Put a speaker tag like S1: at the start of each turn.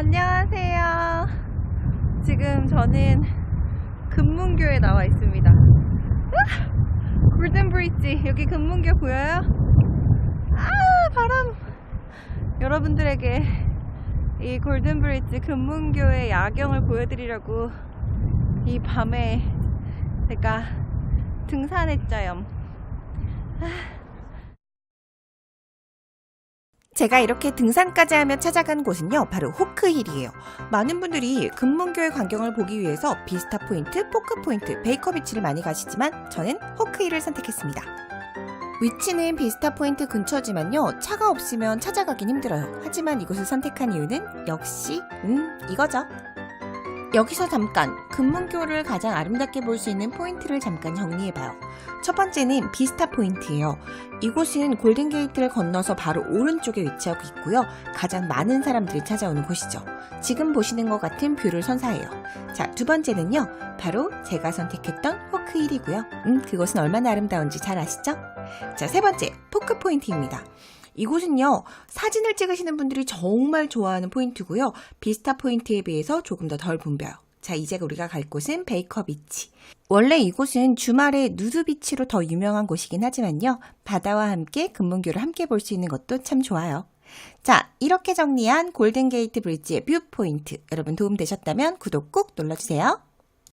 S1: 안녕하세요. 지금 저는 금문교에 나와 있습니다. 아! 골든 브릿지 여기 금문교 보여요? 아 바람. 여러분들에게 이 골든 브릿지 금문교의 야경을 보여드리려고 이 밤에 제가 등산했죠요.
S2: 제가 이렇게 등산까지 하며 찾아간 곳은요, 바로 호크힐이에요. 많은 분들이 금문교의 광경을 보기 위해서 비스타 포인트, 포크 포인트, 베이커 비치를 많이 가시지만 저는 호크힐을 선택했습니다. 위치는 비스타 포인트 근처지만요, 차가 없으면 찾아가긴 힘들어요. 하지만 이곳을 선택한 이유는 역시, 음, 이거죠. 여기서 잠깐 금문교를 가장 아름답게 볼 수 있는 포인트를 잠깐 정리해봐요. 첫 번째는 비스타 포인트예요. 이곳은 골든게이트를 건너서 바로 오른쪽에 위치하고 있고요. 가장 많은 사람들이 찾아오는 곳이죠. 지금 보시는 것 같은 뷰를 선사해요. 자, 두 번째는요. 바로 제가 선택했던 호크힐이고요. 음, 그곳은 얼마나 아름다운지 잘 아시죠? 자, 세 번째, 포크 포인트입니다. 이곳은요, 사진을 찍으시는 분들이 정말 좋아하는 포인트고요. 비스타 포인트에 비해서 조금 더덜 붐벼요. 자, 이제 우리가 갈 곳은 베이커 비치. 원래 이곳은 주말에 누드 비치로 더 유명한 곳이긴 하지만요. 바다와 함께 금문교를 함께 볼 수 있는 것도 참 좋아요. 자, 이렇게 정리한 골든게이트 브릿지의 뷰 포인트. 여러분 도움 되셨다면 구독 꼭 눌러주세요.